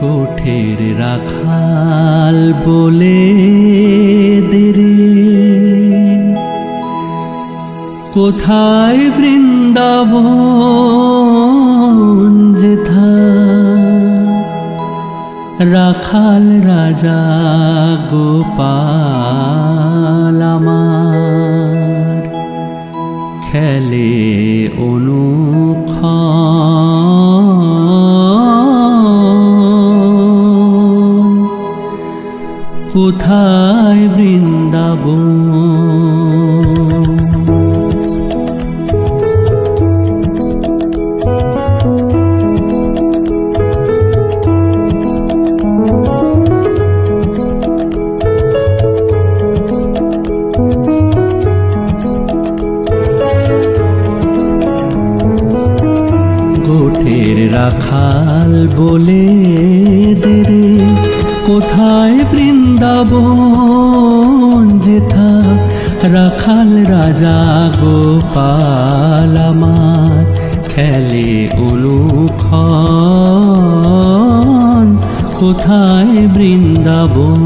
কোঠের রাখাল বলে দেরে। কোথায় বৃন্দাবন যেথা? রাখাল রাজা গোপাল আমার। খেলে অনুক্ষণ কোথায় বৃন্দাবন? গোঠের রাখাল বলে দেরে কোথায় বৃন্দাবন যেথা রাখাল রাজা গোপাল আমার খেলে অনুক্ষণ কোথায় বৃন্দাবন?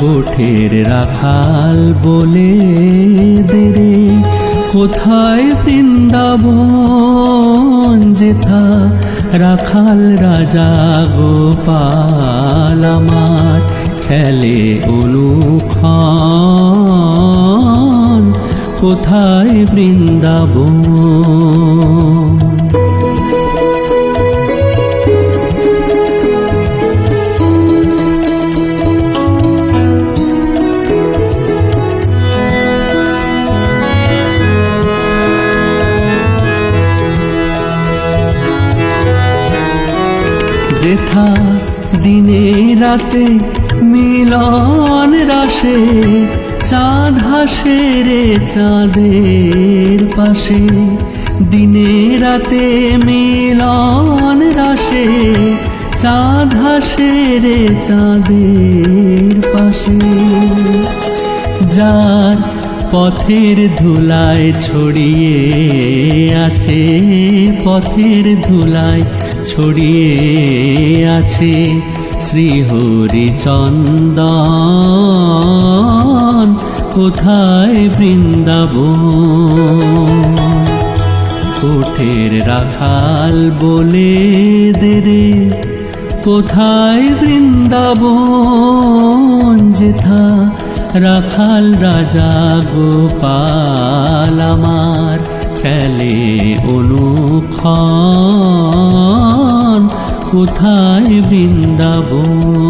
গোঠের রাখাল বলে দেরে কোথায় বৃন্দাবন? যেথা রাখাল রাজা গোপাল আমার খেলে অনুক্ষণ কোথায় বৃন্দাবন? যেথা দিনে রাতে মিলন রাশে, চাঁদ হাসে রে চাঁদের পাশে। দিনে রাতে মিলন রাশে, চাঁদ হাসে রে চাঁদের পাশে। যার পথের ধুলায় ছড়িয়ে আছে, পথের ধুলায় ছড়িয়ে আছে শ্রীহরি চন্দন, কোথায় বৃন্দাবন? কোঠের রাখাল বলে দেরে কোথায় বৃন্দাবন? যেথা রাখাল রাজা গোপাল আমার খেলে অনুক্ষণ। কোথায় বৃন্দাবন?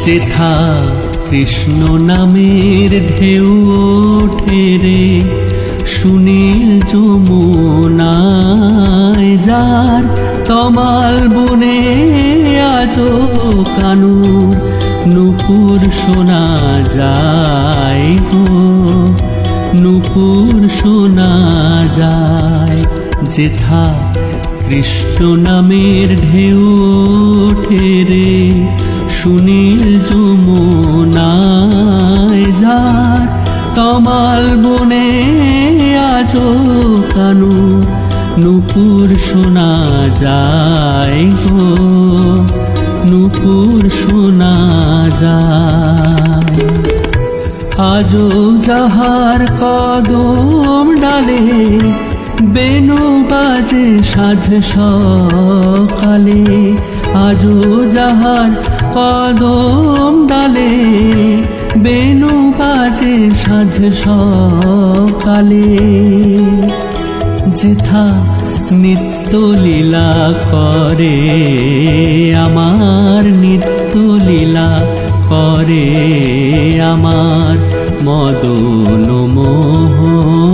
যেথা কৃষ্ণ নামের ঢেউ ওঠে রে, সুনীল যমুনায় যার তমাল বনে আজো কানু, নুপুর শোনা যায় গো, নুপুর শোনা যায়, যেথা কৃষ্ণ নামের ঢেউ ওঠে রে সুনীল যমুনায় যার। তমাল বনে আজো কানু, নুপুর শোনা যায় গো, নুপুর শোনা যায়। আজও যাহার কদম ডালে বেনু বাজে সাঝ সকালে, আজও যাহার কদম ডালে বেনু বাজে সাঝ সকালে। যেথা নিত্য লীলা করে, আমার নিত্য লীলা করে, আমার মদন মোহন।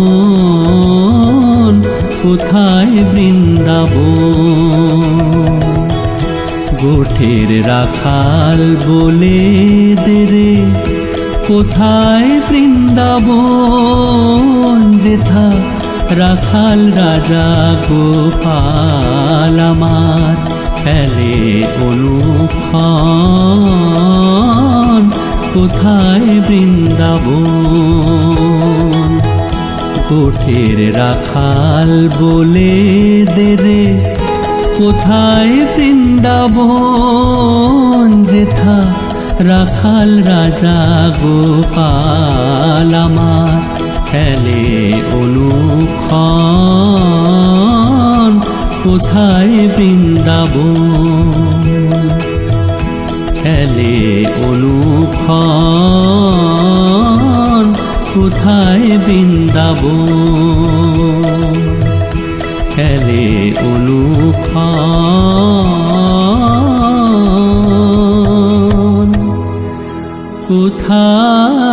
কোথায় বৃন্দাবন গোঠের রাখাল বলে দেরে কোথায় বৃন্দাবন যেথা রাখাল রাজা গোপাল আমার? খেলে অনুক্ষণ, কোথায় বৃন্দাবন? কোঠের রাখাল বলে দে রে। কোথায় বৃন্দাবন? যেথা রাখাল রাজা গোপাল আমার খেলে অনুক্ষণ। কোথায় বৃন্দাবন? খেলে অনুক্ষণ। কোথায় বৃন্দাবন? খেলে অনুক্ষণ কোথায়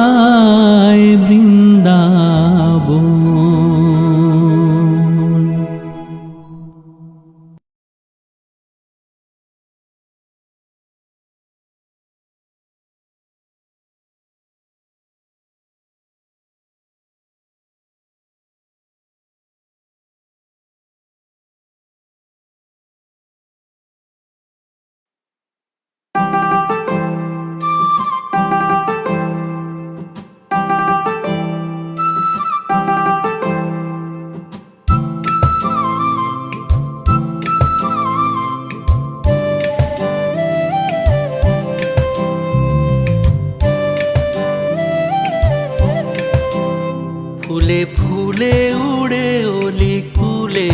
ফুলে ফুলে উড়ে ওলি কুলে,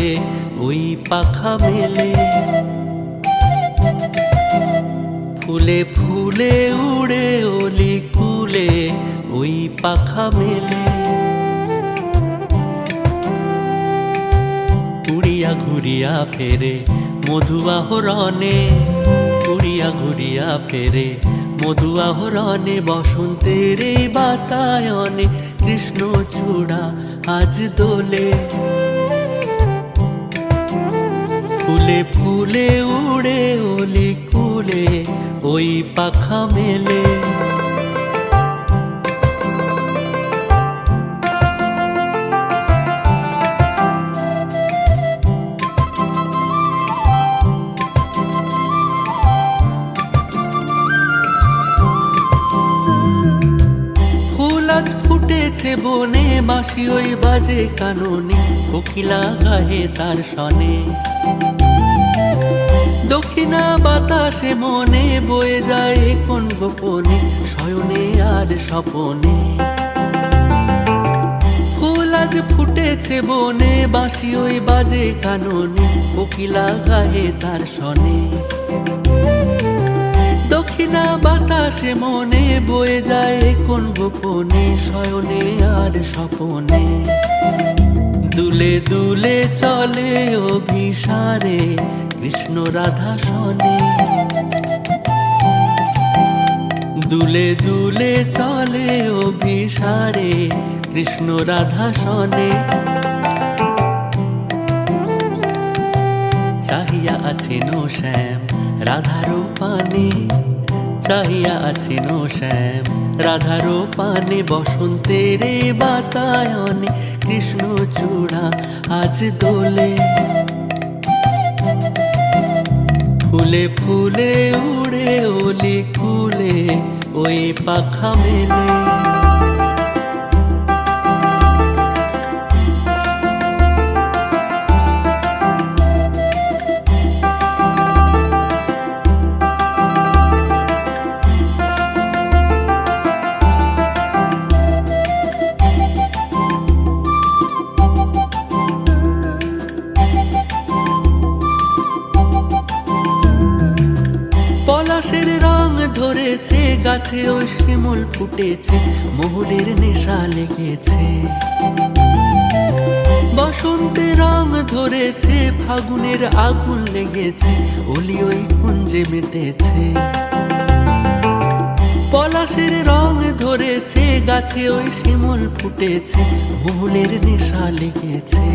ওই পাখা মেলে। ফুলে ফুলে উড়ে ওলি কুলে, ওই পাখা মেলে। উড়িয়া ঘুরিয়া ফেরে মধুয়াহরণে উড়িয়া ঘুরিয়া ফেরে মধুয়াহরণে বসন্তের বাতায়নে কৃষ্ণ চূড়া আজ দোলে। ফুলে ফুলে উড়ে ওলি কুলে ওই পাখা মেলে। ফুটেছে বনে বাসি ওই বাজে কাননে, কোকিলা গাহে তার সনে। দক্ষিণা বাতাসে মনে বয়ে যায় কোন গোপনে, শয়নে আর স্বপনে। ফুল আজ ফুটেছে বনে বাসি ওই বাজে কাননে, কোকিলা গাহে তার সনে। দক্ষিণা বাতাসে মনে বয়ে যায় কোন গোপনে, শয়নে আর স্বপনে। দুলে দুলে চলে অভিসারে, কৃষ্ণ রাধা সনে দুলে দুলে চলে অভিসারে, কৃষ্ণ রাধা সনে চাহিয়া আছেন শ্যাম রাধারো পানে চাহিয়া আছেন শ্যাম। রাধারো পানে বসন্তের বাতায়নে কৃষ্ণ চূড়া আজ দোলে। ফুলে ফুলে উড়ে ওলি কুলে ওই পাখা মেলে। গাছে ওই শিমুল ফুটেছে মহুলের নেশা লেগেছে। বসন্তে রং ধরেছে, ফাগুনের আগুন লেগেছে ওলি ওই কুঞ্জে মেতেছে। পলাশের রং ধরেছে, গাছে ওই শিমুল ফুটেছে মহুলের নেশা লেগেছে।